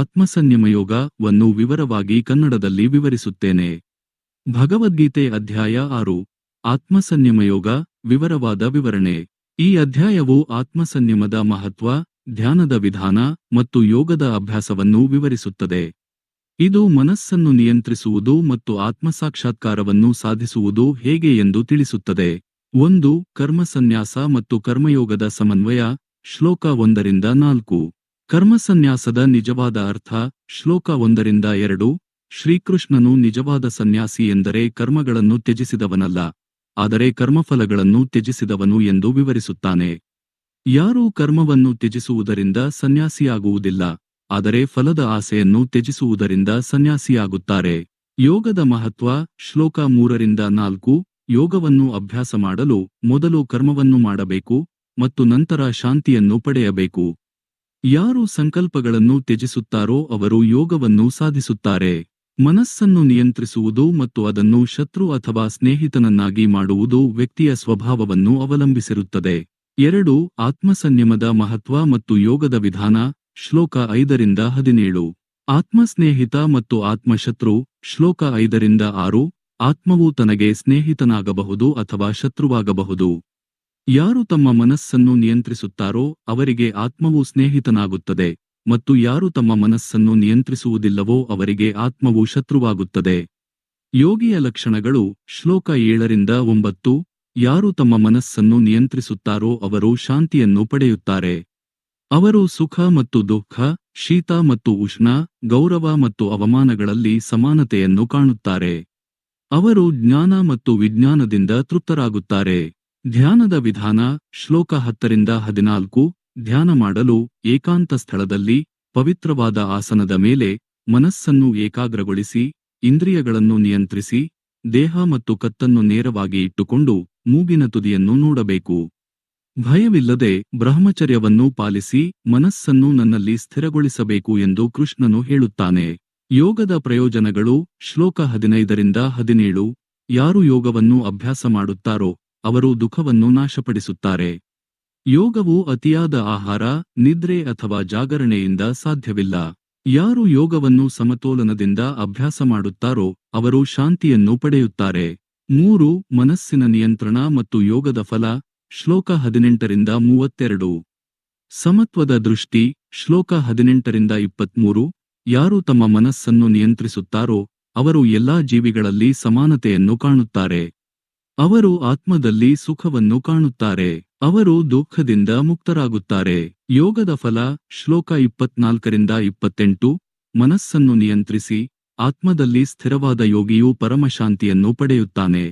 ಆತ್ಮಸಂಯಮಯೋಗವನ್ನು ವಿವರವಾಗಿ ಕನ್ನಡದಲ್ಲಿ ವಿವರಿಸುತ್ತೇನೆ. ಭಗವದ್ಗೀತೆ ಅಧ್ಯಾಯ ಆರು. ಆತ್ಮಸಂಯಮಯೋಗ ವಿವರವಾದ ವಿವರಣೆ. ಈ ಅಧ್ಯಾಯವು ಆತ್ಮಸಂಯಮದ ಮಹತ್ವ, ಧ್ಯಾನದ ವಿಧಾನ ಮತ್ತು ಯೋಗದ ಅಭ್ಯಾಸವನ್ನು ವಿವರಿಸುತ್ತದೆ. ಇದು ಮನಸ್ಸನ್ನು ನಿಯಂತ್ರಿಸುವುದು ಮತ್ತು ಆತ್ಮಸಾಕ್ಷಾತ್ಕಾರವನ್ನು ಸಾಧಿಸುವುದು ಹೇಗೆ ಎಂದು ತಿಳಿಸುತ್ತದೆ. ಒಂದು, ಕರ್ಮಸನ್ಯಾಸ ಮತ್ತು ಕರ್ಮಯೋಗದ ಸಮನ್ವಯ, ಶ್ಲೋಕ ಒಂದರಿಂದ ನಾಲ್ಕು. ಕರ್ಮಸನ್ಯಾಸದ ನಿಜವಾದ ಅರ್ಥ ಶ್ಲೋಕ ಒಂದರಿಂದ ಎರಡು. ಶ್ರೀಕೃಷ್ಣನು ನಿಜವಾದ ಸನ್ಯಾಸಿ ಎಂದರೆ ಕರ್ಮಗಳನ್ನು ತ್ಯಜಿಸಿದವನಲ್ಲ, ಆದರೆ ಕರ್ಮಫಲಗಳನ್ನು ತ್ಯಜಿಸಿದವನು ಎಂದು ವಿವರಿಸುತ್ತಾನೆ. ಯಾರೂ ಕರ್ಮವನ್ನು ತ್ಯಜಿಸುವುದರಿಂದ ಸನ್ಯಾಸಿಯಾಗುವುದಿಲ್ಲ, ಆದರೆ ಫಲದ ಆಸೆಯನ್ನು ತ್ಯಜಿಸುವುದರಿಂದ ಸನ್ಯಾಸಿಯಾಗುತ್ತಾರೆ. ಯೋಗದ ಮಹತ್ವ ಶ್ಲೋಕ ಮೂರರಿಂದ ನಾಲ್ಕು. ಯೋಗವನ್ನು ಅಭ್ಯಾಸ ಮಾಡಲು ಮೊದಲು ಕರ್ಮವನ್ನು ಮಾಡಬೇಕು ಮತ್ತು ನಂತರ ಶಾಂತಿಯನ್ನು ಪಡೆಯಬೇಕು. ಯಾರು ಸಂಕಲ್ಪಗಳನ್ನು ತ್ಯಜಿಸುತ್ತಾರೋ ಅವರು ಯೋಗವನ್ನು ಸಾಧಿಸುತ್ತಾರೆ. ಮನಸ್ಸನ್ನು ನಿಯಂತ್ರಿಸುವುದು ಮತ್ತು ಅದನ್ನು ಶತ್ರು ಅಥವಾ ಸ್ನೇಹಿತನನ್ನಾಗಿ ಮಾಡುವುದು ವ್ಯಕ್ತಿಯ ಸ್ವಭಾವವನ್ನು ಅವಲಂಬಿಸಿರುತ್ತದೆ. ಎರಡು, ಆತ್ಮಸಂಯಮದ ಮಹತ್ವ ಮತ್ತು ಯೋಗದ ವಿಧಾನ, ಶ್ಲೋಕ ಐದರಿಂದ ಹದಿನೇಳು. ಆತ್ಮಸ್ನೇಹಿತ ಮತ್ತು ಆತ್ಮಶತ್ರು, ಶ್ಲೋಕ ಐದರಿಂದ ಆರು. ಆತ್ಮವು ತನಗೆ ಸ್ನೇಹಿತನಾಗಬಹುದು ಅಥವಾ ಶತ್ರುವಾಗಬಹುದು. ಯಾರು ತಮ್ಮ ಮನಸ್ಸನ್ನು ನಿಯಂತ್ರಿಸುತ್ತಾರೋ ಅವರಿಗೆ ಆತ್ಮವು ಸ್ನೇಹಿತನಾಗುತ್ತದೆ ಮತ್ತು ಯಾರು ತಮ್ಮ ಮನಸ್ಸನ್ನು ನಿಯಂತ್ರಿಸುವುದಿಲ್ಲವೋ ಅವರಿಗೆ ಆತ್ಮವು ಶತ್ರುವಾಗುತ್ತದೆ. ಯೋಗಿಯ ಲಕ್ಷಣಗಳು ಶ್ಲೋಕ ಏಳರಿಂದ ಒಂಬತ್ತು, ಯಾರು ತಮ್ಮ ಮನಸ್ಸನ್ನು ನಿಯಂತ್ರಿಸುತ್ತಾರೋ ಅವರು ಶಾಂತಿಯನ್ನು ಪಡೆಯುತ್ತಾರೆ. ಅವರು ಸುಖ ಮತ್ತು ದುಃಖ, ಶೀತ ಮತ್ತು ಉಷ್ಣ, ಗೌರವ ಮತ್ತು ಅವಮಾನಗಳಲ್ಲಿ ಸಮಾನತೆಯನ್ನು ಕಾಣುತ್ತಾರೆ. ಅವರು ಜ್ಞಾನ ಮತ್ತು ವಿಜ್ಞಾನದಿಂದ ತೃಪ್ತರಾಗುತ್ತಾರೆ. ಧ್ಯಾನದ ವಿಧಾನ ಶ್ಲೋಕ ಹತ್ತರಿಂದ ಹದಿನಾಲ್ಕು. ಧ್ಯಾನ ಮಾಡಲು ಏಕಾಂತ ಸ್ಥಳದಲ್ಲಿ ಪವಿತ್ರವಾದ ಆಸನದ ಮೇಲೆ ಮನಸ್ಸನ್ನು ಏಕಾಗ್ರಗೊಳಿಸಿ, ಇಂದ್ರಿಯಗಳನ್ನು ನಿಯಂತ್ರಿಸಿ, ದೇಹ ಮತ್ತು ಕತ್ತನ್ನು ನೇರವಾಗಿ ಇಟ್ಟುಕೊಂಡು ಮೂಗಿನ ತುದಿಯನ್ನು ನೋಡಬೇಕು. ಭಯವಿಲ್ಲದೆ ಬ್ರಹ್ಮಚರ್ಯವನ್ನು ಪಾಲಿಸಿ ಮನಸ್ಸನ್ನು ನನ್ನಲ್ಲಿ ಸ್ಥಿರಗೊಳಿಸಬೇಕು ಎಂದು ಕೃಷ್ಣನು ಹೇಳುತ್ತಾನೆ. ಯೋಗದ ಪ್ರಯೋಜನಗಳು ಶ್ಲೋಕ ಹದಿನೈದರಿಂದ ಹದಿನೇಳು. ಯಾರು ಯೋಗವನ್ನು ಅಭ್ಯಾಸ ಮಾಡುತ್ತಾರೋ ಅವರು ದುಃಖವನ್ನು ನಾಶಪಡಿಸುತ್ತಾರೆ. ಯೋಗವು ಅತಿಯಾದ ಆಹಾರ, ನಿದ್ರೆ ಅಥವಾ ಜಾಗರಣೆಯಿಂದ ಸಾಧ್ಯವಿಲ್ಲ. ಯಾರು ಯೋಗವನ್ನು ಸಮತೋಲನದಿಂದ ಅಭ್ಯಾಸ ಮಾಡುತ್ತಾರೋ, ಅವರು ಶಾಂತಿಯನ್ನು ಪಡೆಯುತ್ತಾರೆ. ಮೂರು, ಮನಸ್ಸಿನ ನಿಯಂತ್ರಣ ಮತ್ತು ಯೋಗದ ಫಲ, ಶ್ಲೋಕ ಹದಿನೆಂಟರಿಂದ ಮೂವತ್ತೆರಡು. ಸಮತ್ವದ ದೃಷ್ಟಿ, ಶ್ಲೋಕ ಹದಿನೆಂಟರಿಂದ ಇಪ್ಪತ್ಮೂರು. ಯಾರು ತಮ್ಮ ಮನಸ್ಸನ್ನು ನಿಯಂತ್ರಿಸುತ್ತಾರೋ, ಅವರು ಎಲ್ಲಾ ಜೀವಿಗಳಲ್ಲಿ ಸಮಾನತೆಯನ್ನು ಕಾಣುತ್ತಾರೆ. ಅವರು ಆತ್ಮದಲ್ಲಿ ಸುಖವನ್ನು ಕಾಣುತ್ತಾರೆ. ಅವರು ದುಃಖದಿಂದ ಮುಕ್ತರಾಗುತ್ತಾರೆ. ಯೋಗದ ಫಲ, ಶ್ಲೋಕ ಇಪ್ಪತ್ನಾಲ್ಕರಿಂದ ಇಪ್ಪತ್ತೆಂಟು. ಮನಸ್ಸನ್ನು ನಿಯಂತ್ರಿಸಿ, ಆತ್ಮದಲ್ಲಿ ಸ್ಥಿರವಾದ ಯೋಗಿಯು ಪರಮಶಾಂತಿಯನ್ನು ಪಡೆಯುತ್ತಾನೆ.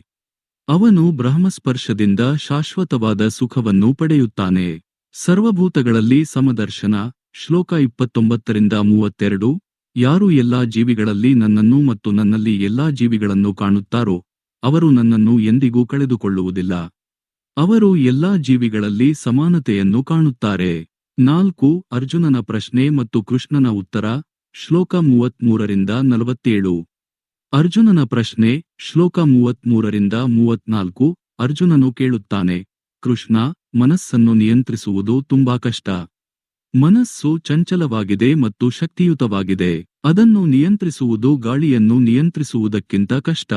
ಅವನು ಬ್ರಹ್ಮಸ್ಪರ್ಶದಿಂದ ಶಾಶ್ವತವಾದ ಸುಖವನ್ನು ಪಡೆಯುತ್ತಾನೆ. ಸರ್ವಭೂತಗಳಲ್ಲಿ ಸಮದರ್ಶನ, ಶ್ಲೋಕ ಇಪ್ಪತ್ತೊಂಬತ್ತರಿಂದ ಮೂವತ್ತೆರಡು. ಯಾರು ಎಲ್ಲಾ ಜೀವಿಗಳಲ್ಲಿ ನನ್ನನ್ನು ಮತ್ತು ನನ್ನಲ್ಲಿ ಎಲ್ಲಾ ಜೀವಿಗಳನ್ನು ಕಾಣುತ್ತಾರೋ ಅವರು ನನ್ನನ್ನು ಎಂದಿಗೂ ಕಳೆದುಕೊಳ್ಳುವುದಿಲ್ಲ. ಅವರು ಎಲ್ಲಾ ಜೀವಿಗಳಲ್ಲಿ ಸಮಾನತೆಯನ್ನು ಕಾಣುತ್ತಾರೆ. ನಾಲ್ಕು, ಅರ್ಜುನನ ಪ್ರಶ್ನೆ ಮತ್ತು ಕೃಷ್ಣನ ಉತ್ತರ, ಶ್ಲೋಕ ಮೂವತ್ಮೂರರಿಂದ ನಲವತ್ತೇಳು. ಅರ್ಜುನನ ಪ್ರಶ್ನೆ, ಶ್ಲೋಕ ಮೂವತ್ಮೂರರಿಂದ ಮೂವತ್ನಾಲ್ಕು, ಅರ್ಜುನನು ಕೇಳುತ್ತಾನೆ. ಕೃಷ್ಣ, ಮನಸ್ಸನ್ನು ನಿಯಂತ್ರಿಸುವುದು ತುಂಬಾ ಕಷ್ಟ. ಮನಸ್ಸು ಚಂಚಲವಾಗಿದೆ ಮತ್ತು ಶಕ್ತಿಯುತವಾಗಿದೆ. ಅದನ್ನು ನಿಯಂತ್ರಿಸುವುದು ಗಾಳಿಯನ್ನು ನಿಯಂತ್ರಿಸುವುದಕ್ಕಿಂತ ಕಷ್ಟ.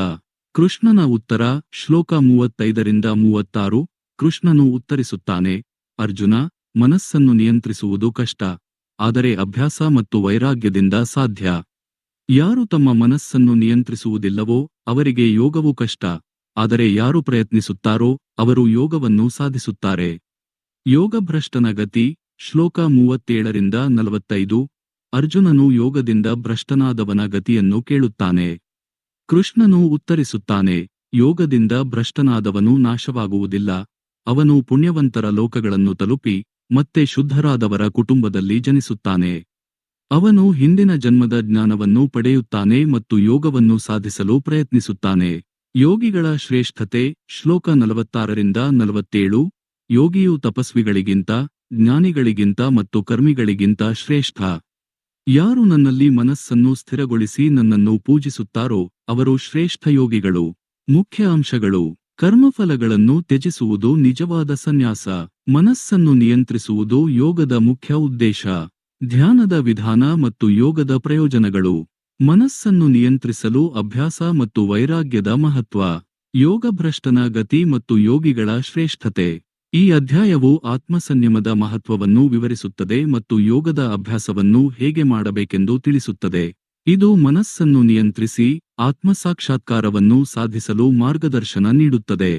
ಕೃಷ್ಣನ ಉತ್ತರ ಶ್ಲೋಕ ಮೂವತ್ತೈದರಿಂದ ಮೂವತ್ತಾರು, ಕೃಷ್ಣನು ಉತ್ತರಿಸುತ್ತಾನೆ, ಅರ್ಜುನ, ಮನಸ್ಸನ್ನು ನಿಯಂತ್ರಿಸುವುದು ಕಷ್ಟ, ಆದರೆ ಅಭ್ಯಾಸ ಮತ್ತು ವೈರಾಗ್ಯದಿಂದ ಸಾಧ್ಯ. ಯಾರು ತಮ್ಮ ಮನಸ್ಸನ್ನು ನಿಯಂತ್ರಿಸುವುದಿಲ್ಲವೋ ಅವರಿಗೆ ಯೋಗವು ಕಷ್ಟ, ಆದರೆ ಯಾರು ಪ್ರಯತ್ನಿಸುತ್ತಾರೋ ಅವರು ಯೋಗವನ್ನು ಸಾಧಿಸುತ್ತಾರೆ. ಯೋಗಭ್ರಷ್ಟನ ಗತಿ ಶ್ಲೋಕ ಮೂವತ್ತೇಳರಿಂದ ನಲವತ್ತೈದು, ಅರ್ಜುನನು ಯೋಗದಿಂದ ಭ್ರಷ್ಟನಾದವನ ಗತಿಯನ್ನು ಕೇಳುತ್ತಾನೆ. ಕೃಷ್ಣನು ಉತ್ತರಿಸುತ್ತಾನೆ, ಯೋಗದಿಂದ ಭ್ರಷ್ಟನಾದವನು ನಾಶವಾಗುವುದಿಲ್ಲ. ಅವನು ಪುಣ್ಯವಂತರ ಲೋಕಗಳನ್ನು ತಲುಪಿ, ಮತ್ತೆ ಶುದ್ಧರಾದವರ ಕುಟುಂಬದಲ್ಲಿ ಜನಿಸುತ್ತಾನೆ. ಅವನು ಹಿಂದಿನ ಜನ್ಮದ ಜ್ಞಾನವನ್ನು ಪಡೆಯುತ್ತಾನೆ ಮತ್ತು ಯೋಗವನ್ನು ಸಾಧಿಸಲು ಪ್ರಯತ್ನಿಸುತ್ತಾನೆ. ಯೋಗಿಗಳ ಶ್ರೇಷ್ಠತೆ, ಶ್ಲೋಕ ನಲವತ್ತಾರರಿಂದ ನಲವತ್ತೇಳು, ಯೋಗಿಯು ತಪಸ್ವಿಗಳಿಗಿಂತ, ಜ್ಞಾನಿಗಳಿಗಿಂತ ಮತ್ತು ಕರ್ಮಿಗಳಿಗಿಂತ ಶ್ರೇಷ್ಠ. ಯಾರು ನನ್ನಲ್ಲಿ ಮನಸ್ಸನ್ನು ಸ್ಥಿರಗೊಳಿಸಿ ನನ್ನನ್ನು ಪೂಜಿಸುತ್ತಾರೋ ಅವರು ಶ್ರೇಷ್ಠ ಯೋಗಿಗಳು, ಮುಖ್ಯ ಅಂಶಗಳು, ಕರ್ಮಫಲಗಳನ್ನು ತ್ಯಜಿಸುವುದು ನಿಜವಾದ ಸನ್ಯಾಸ, ಮನಸ್ಸನ್ನು ನಿಯಂತ್ರಿಸುವುದು ಯೋಗದ ಮುಖ್ಯ ಉದ್ದೇಶ. ಧ್ಯಾನದ ವಿಧಾನ ಮತ್ತು ಯೋಗದ ಪ್ರಯೋಜನಗಳು. ಮನಸ್ಸನ್ನು ನಿಯಂತ್ರಿಸಲು ಅಭ್ಯಾಸ ಮತ್ತು ವೈರಾಗ್ಯದ ಮಹತ್ವ. ಯೋಗಭ್ರಷ್ಟನ ಗತಿ ಮತ್ತು ಯೋಗಿಗಳ ಶ್ರೇಷ್ಠತೆ. ಈ ಅಧ್ಯಾಯವು ಆತ್ಮಸಂಯಮದ ಮಹತ್ವವನ್ನು ವಿವರಿಸುತ್ತದೆ ಮತ್ತು ಯೋಗದ ಅಭ್ಯಾಸವನ್ನು ಹೇಗೆ ಮಾಡಬೇಕೆಂದು ತಿಳಿಸುತ್ತದೆ. ಇದು ಮನಸ್ಸನ್ನು ನಿಯಂತ್ರಿಸಿ ಆತ್ಮಸಾಕ್ಷಾತ್ಕಾರವನ್ನು ಸಾಧಿಸಲು ಮಾರ್ಗದರ್ಶನ ನೀಡುತ್ತದೆ.